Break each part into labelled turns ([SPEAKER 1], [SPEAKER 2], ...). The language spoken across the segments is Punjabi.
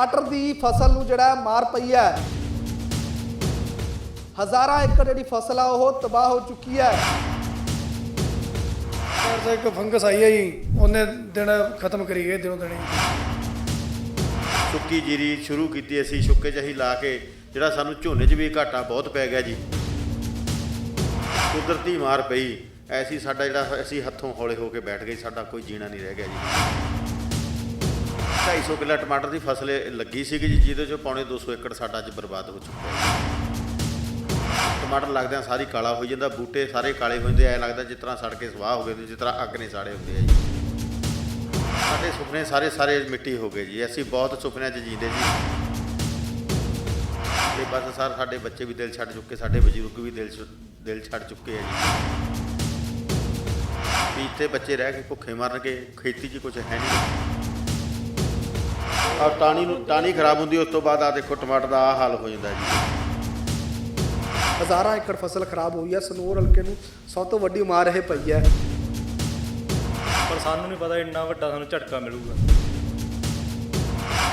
[SPEAKER 1] ਟਮਾਟਰ ਦੀ ਫਸਲ ਨੂੰ ਜਿਹੜਾ ਮਾਰ ਪਈ ਹੈ। ਹਜ਼ਾਰਾਂ ਏਕੜ ਜਿਹੜੀ ਫਸਲ ਆ ਉਹ ਤਬਾਹ ਹੋ ਚੁੱਕੀ ਹੈ।
[SPEAKER 2] ਤਾਂ ਇੱਕ ਫੰਗਸ ਆਈ ਹੈ ਜੀ ਉਹਨੇ ਦਿਨ ਖਤਮ ਕਰੀ ਗਏ ਦਿਨੋਂ ਦਿਨ
[SPEAKER 3] ਸੁੱਕੀ ਜੀਰੀ ਸ਼ੁਰੂ ਕੀਤੀ ਅਸੀਂ ਸੁੱਕੇ ਜਹੀ ਲਾ ਕੇ ਜਿਹੜਾ ਸਾਨੂੰ ਝੋਨੇ 'ਚ ਵੀ ਘਾਟਾ ਬਹੁਤ ਪੈ ਗਿਆ ਜੀ। ਕੁਦਰਤੀ ਮਾਰ ਪਈ ਐਸੀ ਸਾਡਾ ਜਿਹੜਾ ਅਸੀਂ ਹੱਥੋਂ ਹੌਲੇ ਹੋ ਕੇ ਬੈਠ ਗਏ ਸਾਡਾ ਕੋਈ ਜੀਣਾ ਨਹੀਂ ਰਹਿ ਗਿਆ ਜੀ। 250 ਕਿੱਲਾ ਟਮਾਟਰ ਦੀ ਫਸਲ ਲੱਗੀ ਸੀਗੀ ਜੀ, ਜਿਹਦੇ ਚੋਂ ਪੌਣੇ 200 ਏਕੜ ਸਾਡਾ ਅੱਜ ਬਰਬਾਦ ਹੋ ਚੁੱਕਾ ਹੈ। ਟਮਾਟਰ ਲੱਗਦਿਆਂ ਸਾਰੀ ਕਾਲਾ ਹੋ ਜਾਂਦਾ, ਬੂਟੇ ਸਾਰੇ ਕਾਲੇ ਹੋ ਜਾਂਦੇ ਐ ਲੱਗਦਾ ਜਿਸ ਤਰ੍ਹਾਂ ਸੜ ਕੇ ਸਵਾਹ ਹੋ ਗਏ ਜਿਸ ਤਰ੍ਹਾਂ ਅੱਗ ਨੇ ਸਾੜੇ ਹੁੰਦੇ ਆ ਜੀ। ਸਾਡੇ ਸੁਪਨੇ ਸਾਰੇ ਸਾਰੇ ਮਿੱਟੀ ਹੋ ਗਏ ਜੀ। ਅਸੀਂ ਬਹੁਤ ਸੁਪਨਿਆਂ 'ਚ ਜੀਂਦੇ ਜੀ। ਤੇ ਬਸ ਸਰ, ਸਾਡੇ ਬੱਚੇ ਵੀ ਦਿਲ ਛੱਡ ਚੁੱਕੇ, ਸਾਡੇ ਬਜ਼ੁਰਗ ਵੀ ਦਿਲ ਛ- ਦਿਲ ਛੱਡ ਚੁੱਕੇ ਆ ਜੀ। ਵੀ ਇੱਥੇ ਬੱਚੇ ਰਹਿ ਕੇ ਭੁੱਖੇ ਮਰਨਗੇ, ਖੇਤੀ 'ਚ ਕੁਝ ਹੈ ਨਹੀਂ। ਆ ਟਾਣੀ ਨੂੰ ਟਾਣੀ ਖਰਾਬ ਹੁੰਦੀ ਉਸ ਤੋਂ ਬਾਅਦ ਆ ਦੇਖੋ ਟਮਾਟਰ ਦਾ ਆ ਹਾਲ ਹੋ ਜਾਂਦਾ ਜੀ।
[SPEAKER 1] ਹਜ਼ਾਰਾਂ ਏਕੜ ਫਸਲ ਖਰਾਬ ਹੋਈ ਹੈ ਸਨੋਰ ਹਲਕੇ ਨੂੰ ਸਭ ਤੋਂ ਵੱਡੀ ਮਾਰ ਇਹ ਪਈ ਹੈ।
[SPEAKER 4] ਪਰ ਸਾਨੂੰ ਨਹੀਂ ਪਤਾ ਇੰਨਾ ਵੱਡਾ ਸਾਨੂੰ ਝਟਕਾ ਮਿਲੂਗਾ।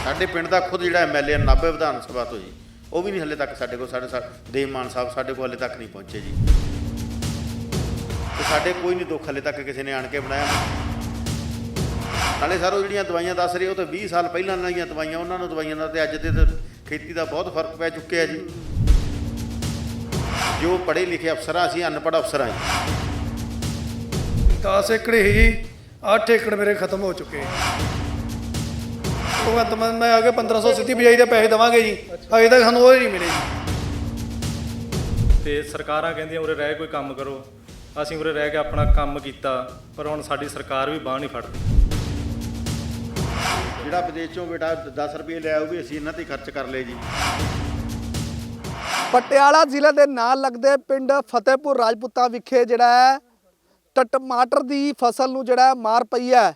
[SPEAKER 3] ਸਾਡੇ ਪਿੰਡ ਦਾ ਖੁਦ ਜਿਹੜਾ ਐਮਐਲਏ ਨਾਭੇ ਵਿਧਾਨ ਸਭਾ ਤੋਂ ਜੀ ਉਹ ਵੀ ਨਹੀਂ ਹਲੇ ਤੱਕ ਸਾਡੇ ਕੋਲ ਸਾਡੇ ਸਾ- ਦੇਵ ਮਾਨ ਸਾਹਿਬ ਸਾਡੇ ਕੋਲ ਹਲੇ ਤੱਕ ਨਹੀਂ ਪਹੁੰਚੇ ਜੀ। ਤੇ ਸਾਡੇ ਕੋਈ ਨਹੀਂ ਦੁੱਖ ਹਲੇ ਤੱਕ ਕਿਸੇ ਨੇ ਆਣ ਕੇ ਬਣਾਇਆ। ਨਾਲੇ ਸਰ ਉਹ ਜਿਹੜੀਆਂ ਦਵਾਈਆਂ ਦੱਸ ਰਹੇ ਉਹ ਤਾਂ 20 ਸਾਲ ਪਹਿਲਾਂ ਵਾਲੀਆਂ ਦਵਾਈਆਂ ਉਹਨਾਂ ਨੂੰ ਦਵਾਈਆਂ ਦਾ ਤੇ ਅੱਜ ਦੇ ਤੇ ਖੇਤੀ ਦਾ ਬਹੁਤ ਫ਼ਰਕ ਪੈ ਚੁੱਕਿਆ ਜੀ। ਜੋ ਪੜ੍ਹੇ ਲਿਖੇ ਅਫਸਰਾਂ ਅਸੀਂ ਅਨਪੜ੍ਹ ਅਫਸਰਾਂ ਜੀ।
[SPEAKER 2] 10 ਏਕੜ ਹੀ ਜੀ 8 ਏਕੜ ਮੇਰੇ ਖਤਮ ਹੋ ਚੁੱਕੇ। ਉਹ ਅੰਤ ਮੈਂ ਮੈਂ ਆ ਕੇ 1500 ਸਿੱਧੀ ਬਿਜਾਈ ਦੇ ਪੈਸੇ ਦੇਵਾਂਗੇ ਜੀ। ਅਜੇ ਤੱਕ ਸਾਨੂੰ ਉਹ ਹੀ ਨਹੀਂ ਮਿਲੇ ਜੀ।
[SPEAKER 4] ਤੇ ਸਰਕਾਰਾਂ ਕਹਿੰਦੀਆਂ ਉਰੇ ਰਹਿ ਕੋਈ ਕੰਮ ਕਰੋ। ਅਸੀਂ ਉਰੇ ਰਹਿ ਕੇ ਆਪਣਾ ਕੰਮ ਕੀਤਾ ਪਰ ਹੁਣ ਸਾਡੀ ਸਰਕਾਰ ਵੀ ਬਾਂਹ ਨਹੀਂ ਫੜਦੀ।
[SPEAKER 3] ਜਿਹੜਾ ਵਿਦੇਸ਼ ਚੋਂ ਬੇਟਾ 10 ਰੁਪਏ ਲਿਆ ਉਹ ਵੀ ਅਸੀਂ ਇਹਨਾਂ ਤੇ ਖਰਚ ਕਰ ਲਏ ਜੀ।
[SPEAKER 1] ਪਟਿਆਲਾ ਜ਼ਿਲ੍ਹੇ ਦੇ ਨਾਲ ਲੱਗਦੇ ਪਿੰਡ ਫਤਿਹਪੁਰ ਰਾਜਪੂਤਾਂ ਵਿਖੇ ਜਿਹੜਾ ਹੈ ਟ- ਟਮਾਟਰ ਦੀ ਫਸਲ ਨੂੰ ਜਿਹੜਾ ਮਾਰ ਪਈ ਹੈ।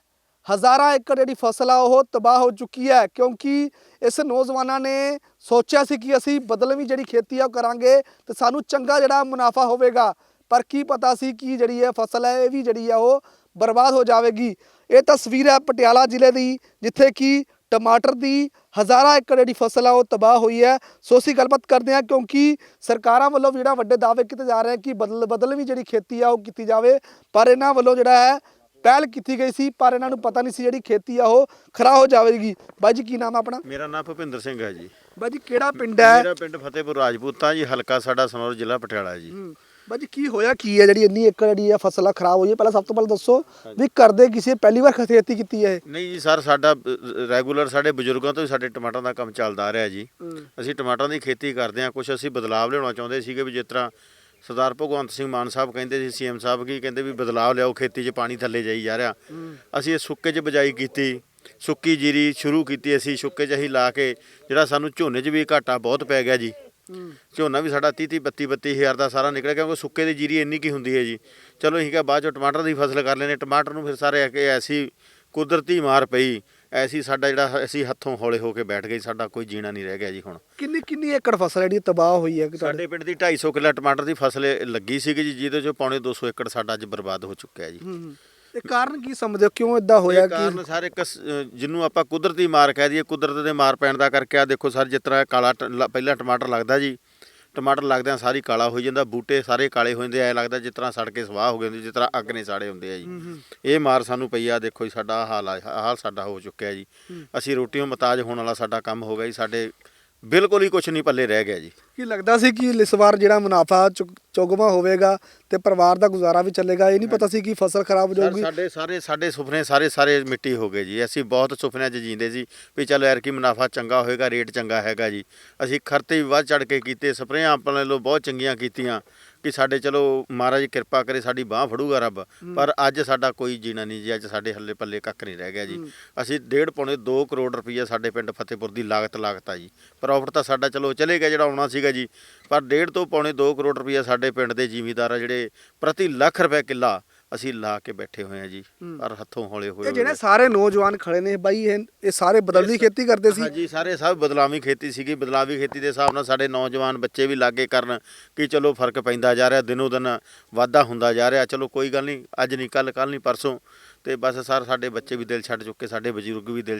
[SPEAKER 1] ਹਜ਼ਾਰਾਂ ਏਕੜ ਜਿਹੜੀ ਫਸਲ ਆ, ਉਹ ਤਬਾਹ ਹੋ ਚੁੱਕੀ ਹੈ ਕਿਉਂਕਿ ਇਸ ਨੌਜਵਾਨਾਂ ਨੇ ਸੋਚਿਆ ਸੀ ਕਿ ਅਸੀਂ ਬਦਲਵੀਂ ਜਿਹੜੀ ਖੇਤੀ ਆ ਉਹ ਕਰਾਂਗੇ ਤੇ ਸਾਨੂੰ ਚੰਗਾ ਜਿਹੜਾ ਮੁਨਾਫਾ ਹੋਵੇਗਾ। ਪਰ ਕੀ ਪਤਾ ਸੀ ਕਿ ਜਿਹੜੀ ਇਹ ਫਸਲ ਹੈ, ਇਹ ਵੀ ਜਿਹੜੀ ਆ, ਉਹ ਬਰਬਾਦ ਹੋ ਜਾਵੇਗੀ। ਇਹ ਤਸਵੀਰ ਹੈ ਪਟਿਆਲਾ ਜ਼ਿਲ੍ਹੇ ਦੀ ਜਿੱਥੇ ਕਿ ਟਮਾਟਰ ਦੀ ਹਜ਼ਾਰਾਂ ਏਕੜ ਜਿਹੜੀ ਫਸਲ ਆ ਉਹ ਤਬਾਹ ਹੋਈ ਹੈ। ਸੋ ਅਸੀਂ ਗੱਲਬਾਤ ਕਰਦੇ ਹਾਂ ਕਿਉਂਕਿ ਸਰਕਾਰਾਂ ਵੱਲੋਂ ਜਿਹੜਾ ਵੱਡੇ ਦਾਅਵੇ ਕੀਤੇ ਜਾ ਰਹੇ ਕਿ ਬਦਲ ਬਦਲ ਵੀ ਜਿਹੜੀ ਖੇਤੀ ਆ ਉਹ ਕੀਤੀ ਜਾਵੇ। ਪਰ ਇਹਨਾਂ ਵੱਲੋਂ ਜਿਹੜਾ ਹੈ ਪਹਿਲ ਕੀਤੀ ਗਈ ਸੀ ਪਰ ਇਹਨਾਂ ਨੂੰ ਪਤਾ ਨਹੀਂ ਸੀ ਜਿਹੜੀ ਖੇਤੀ ਆ ਉਹ ਖਰਾ ਹੋ ਜਾਵੇਗੀ। ਬਾਈ ਜੀ ਕੀ ਨਾਮ ਆ ਆਪਣਾ?
[SPEAKER 3] ਮੇਰਾ ਨਾਮ ਭੁਪਿੰਦਰ ਸਿੰਘ ਹੈ ਜੀ।
[SPEAKER 1] ਬਾਈ ਜੀ ਕਿਹੜਾ ਪਿੰਡ ਹੈ?
[SPEAKER 3] ਮੇਰਾ ਪਿੰਡ ਫਤਿਹਪੁਰ ਰਾਜਪੂਤਾਂ ਜੀ ਹਲਕਾ ਸਾਡਾ ਸਨੌਰ ਜ਼ਿਲ੍ਹਾ ਪਟਿਆਲਾ ਜੀ।
[SPEAKER 1] ਹੂੰ। ਬਾਈ ਜੀ ਕੀ ਹੋਇਆ ਕੀ ਹੈ ਜਿਹੜੀ ਇੰਨੀ ਏਕੜ ਜਿਹੜੀ ਆ ਫਸਲ ਆ ਖਰਾਬ ਹੋਈ ਹੈ ਪਹਿਲਾਂ ਸਭ ਤੋਂ ਪਹਿਲਾਂ ਦੱਸੋ ਵੀ ਕਰਦੇ ਕਿਸੇ ਪਹਿਲੀ ਵਾਰ ਖੇਤੀ ਕੀਤੀ ਹੈ ਇਹ?
[SPEAKER 3] ਨਹੀਂ ਜੀ ਸਰ ਸਾਡਾ ਰੈਗੂਲਰ ਸਾਡੇ ਬਜ਼ੁਰਗਾਂ ਤੋਂ ਹੀ ਸਾਡੇ ਟਮਾਟਰਾਂ ਦਾ ਕੰਮ ਚੱਲਦਾ ਆ ਰਿਹਾ ਜੀ। ਅਸੀਂ ਟਮਾਟਰਾਂ ਦੀ ਖੇਤੀ ਕਰਦੇ ਹਾਂ ਕੁਝ ਅਸੀਂ ਬਦਲਾਵ ਲਿਆਉਣਾ ਚਾਹੁੰਦੇ ਸੀਗੇ ਵੀ ਜਿਸ ਤਰ੍ਹਾਂ ਸਰਦਾਰ ਭਗਵੰਤ ਸਿੰਘ ਮਾਨ ਸਾਹਿਬ ਕਹਿੰਦੇ ਸੀ ਸੀਐਮ ਸਾਹਿਬ ਕੀ ਕਹਿੰਦੇ ਵੀ ਬਦਲਾਵ ਲਿਆਓ ਖੇਤੀ 'ਚ ਪਾਣੀ ਥੱਲੇ ਜਾਈ ਜਾ ਰਿਹਾ। ਅਸੀਂ ਇਹ ਸੁੱਕੇ 'ਚ ਬਜਾਈ ਕੀਤੀ ਸੁੱਕੀ ਜੀਰੀ ਸ਼ੁਰੂ ਕੀਤੀ ਅਸੀਂ ਸੁੱਕੇ 'ਚ ਅਸੀਂ ਲਾ ਕੇ ਜਿਹੜਾ ਸਾਨੂੰ ਝੋਨੇ 'ਚ ਵੀ ਘਾਟਾ ਬਹੁਤ ਪੈ ਗਿਆ ਜੀ। ਝੋਨਾ ਵੀ ਸਾਡਾ 30 30 32 32 ਹਜ਼ਾਰ ਦਾ ਸਾਰਾ ਨਿਕਲਿਆ ਕਿਉਂਕਿ ਸੁੱਕੇ ਦੀ ਜੀਰੀ ਇੰਨੀ ਕੀ ਹੁੰਦੀ ਹੈ ਜੀ। ਚਲੋ ਅਸੀਂ ਕਿਹਾ ਬਾਅਦ ਚੋਂ ਟਮਾਟਰ ਦੀ ਫਸਲ ਕਰ ਲੈਨੇ ਟਮਾਟਰ ਨੂੰ ਫਿਰ ਸਾਰੇ ਕਿ ਐਸੀ ਕੁਦਰਤੀ ਮਾਰ ਪਈ ਐਸੀ ਸਾਡਾ ਜਿਹੜਾ ਅਸੀਂ ਹੱਥੋਂ ਹੌਲੇ ਹੋ ਕੇ ਬੈਠ ਗਏ ਸਾਡਾ ਕੋਈ ਜੀਣਾ ਨਹੀਂ ਰਹਿ ਗਿਆ ਜੀ ਹੁਣ।
[SPEAKER 1] ਕਿੰਨੀ ਕਿੰਨੀ ਏਕੜ ਫਸਲ ਜਿਹੜੀ ਤਬਾਹ ਹੋਈ ਹੈ
[SPEAKER 3] ਸਾਡੇ ਪਿੰਡ ਦੀ 250 ਕਿੱਲਾ ਟਮਾਟਰ ਦੀ ਫਸਲ ਲੱਗੀ ਸੀਗੀ ਜੀ ਜਿਹਦੇ ਚੋਂ ਪੌਣੇ 200 ਏਕੜ ਸਾਡਾ ਅੱਜ ਬਰਬਾਦ ਹੋ ਚੁੱਕਿਆ ਜੀ।
[SPEAKER 1] ਇਹ ਕਾਰਨ ਕੀ ਸਮਝਦੇ ਹੋ? ਕਿਉਂ ਇਦਾਂ ਹੋਇਆ
[SPEAKER 3] ਇਹ ਕਾਰਨ
[SPEAKER 1] ਕਿ
[SPEAKER 3] ਸਾਰੇ ਇੱਕ ਸ- ਅਹ ਜਿਹਨੂੰ ਆਪਾਂ ਕੁਦਰਤੀ ਮਾਰ ਕਹਿ ਦਈਏ ਕੁਦਰਤ ਦੇ ਮਾਰ ਪੈਣ ਦਾ ਕਰਕੇ ਆ ਦੇਖੋ ਸਰ ਜਿਸ ਤਰ੍ਹਾਂ ਕਾਲਾ ਟ- ਲ- ਪਹਿਲਾਂ ਟਮਾਟਰ ਲੱਗਦਾ ਜੀ। ਟਮਾਟਰ ਲੱਗਦਿਆਂ ਸਾਰੀ ਕਾਲਾ ਹੋ ਜਾਂਦਾ ਬੂਟੇ ਸਾਰੇ ਕਾਲੇ ਹੋ ਜਾਂਦੇ ਐ ਲੱਗਦਾ ਜਿਸ ਤਰ੍ਹਾਂ ਸੜ ਕੇ ਸਵਾਹ ਹੋ ਗਏ ਹੁੰਦੇ ਜਿਸ ਤਰ੍ਹਾਂ ਅੱਗ ਨੇ ਸਾੜੇ ਹੁੰਦੇ ਆ ਜੀ। ਇਹ ਮਾਰ ਸਾਨੂੰ ਪਈ ਆ ਦੇਖੋ ਜੀ ਸਾਡਾ ਆਹ ਹਾਲ ਆ ਆਹ ਹਾਲ ਸਾਡਾ ਹੋ ਚੁੱਕਿਆ ਜੀ। ਅਸੀਂ ਰੋਟੀਓਂ ਮਤਾਜ ਹੋਣ ਵਾਲਾ ਸਾਡਾ ਕੰਮ ਹੋ ਗਿਆ ਜੀ। ਸਾਡੇ ਬਿਲਕੁਲ ਹੀ ਕੁਝ ਨਹੀਂ ਪੱਲੇ ਰਹਿ ਗਿਆ ਜੀ।
[SPEAKER 1] ਕੀ ਲੱਗਦਾ ਸੀ ਕਿ ਇਸ ਵਾਰ ਜਿਹੜਾ ਮੁਨਾਫਾ ਚੁਗਮਾ ਹੋਵੇਗਾ ਤੇ ਪਰਿਵਾਰ ਦਾ ਗੁਜ਼ਾਰਾ ਵੀ ਚੱਲੇਗਾ ਇਹ ਨਹੀਂ ਪਤਾ ਸੀ ਕਿ ਫਸਲ ਖਰਾਬ ਹੋ ਜਾਊਗੀ?
[SPEAKER 3] ਸਾਡੇ ਸਾਰੇ ਸਾਡੇ ਸੁਪਨੇ ਸਾਰੇ ਸਾਰੇ ਮਿੱਟੀ ਹੋ ਗਏ ਜੀ। ਅਸੀਂ ਬਹੁਤ ਸੁਪਨਿਆਂ 'ਚ ਜੀਂਦੇ ਸੀ ਵੀ ਚੱਲ ਯਾਰ ਕੀ ਮੁਨਾਫਾ ਚੰਗਾ ਹੋਏਗਾ ਰੇਟ ਚੰਗਾ ਹੈਗਾ ਜੀ। ਅਸੀਂ ਖਰਤੇ ਵੀ ਵੱਧ ਚੜ ਕੇ ਕੀਤੇ ਸਪਰੇਆਂ ਆਪਣੇ ਲੋ ਬਹੁਤ ਚੰਗੀਆਂ ਕੀਤੀਆਂ। ਕਿ ਸਾਡੇ ਚਲੋ ਮਹਾਰਾਜ ਕਿਰਪਾ ਕਰੇ ਸਾਡੀ ਬਾਹ ਫੜੂਗਾ ਰੱਬ ਪਰ ਅੱਜ ਸਾਡਾ ਕੋਈ ਜੀਣਾ ਨਹੀਂ ਜੀ ਅੱਜ ਸਾਡੇ ਹੱਲੇ ਪੱਲੇ ਕੱਖ ਨਹੀਂ ਰਹਿ ਗਿਆ ਜੀ। ਅਸੀਂ ਡੇਢ ਪੌਣੇ 2 ਕਰੋੜ ਰੁਪਈਆ ਸਾਡੇ ਪਿੰਡ ਫਤਿਹਪੁਰ ਦੀ ਲਾਗਤ ਲਾਗਤ ਆ ਜੀ। ਪ੍ਰੋਫਿਟ ਤਾਂ ਸਾਡਾ ਚਲੋ ਚਲੇ ਗਿਆ ਜਿਹੜਾ ਆਉਣਾ ਸੀਗਾ ਜੀ ਪਰ ਡੇਢ ਤੋਂ ਪੌਣੇ 2 ਕਰੋੜ ਰੁਪਈਆ ਸਾਡੇ ਪਿੰਡ ਦੇ ਜ਼ਿਮੀਂਦਾਰ ਆ ਜਿਹੜੇ ਪ੍ਰਤੀ ਲੱਖ ਰੁਪਏ ਕਿੱਲਾ ਅਸੀਂ ਲਾ ਕੇ ਬੈਠੇ ਹੋਏ ਆ ਜੀ ਪਰ ਹੱਥੋਂ ਹੌਲੇ ਹੋਏ
[SPEAKER 1] ਜਿਹੜੇ। ਸਾਰੇ ਨੌਜਵਾਨ ਖੜੇ ਨੇ ਬਾਈ ਇਹ ਇਹ ਸਾਰੇ ਬਦਲਦੀ ਖੇਤੀ ਕਰਦੇ ਸੀ?
[SPEAKER 3] ਹਾਂਜੀ ਸਾਰੇ ਸਭ ਬਦਲਾਵੀ ਖੇਤੀ ਸੀਗੀ। ਬਦਲਾਵੀ ਖੇਤੀ ਦੇ ਹਿਸਾਬ ਨਾਲ ਸਾਡੇ ਨੌਜਵਾਨ ਬੱਚੇ ਵੀ ਲਾਗੇ ਕਰਨ ਕਿ ਚਲੋ ਫ਼ਰਕ ਪੈਂਦਾ ਜਾ ਰਿਹਾ ਦਿਨੋ ਦਿਨ ਵਾਧਾ ਹੁੰਦਾ ਜਾ ਰਿਹਾ। ਚਲੋ ਕੋਈ ਗੱਲ ਨਹੀਂ ਅੱਜ ਨਹੀਂ ਕੱਲ ਕੱਲ ਨਹੀਂ ਪਰਸੋਂ। ਤੇ ਬਸ ਸਰ ਸਾਡੇ ਬੱਚੇ ਵੀ ਦਿਲ ਛੱਡ ਚੁੱਕੇ ਸਾਡੇ ਬਜ਼ੁਰਗ ਵੀ ਦਿਲ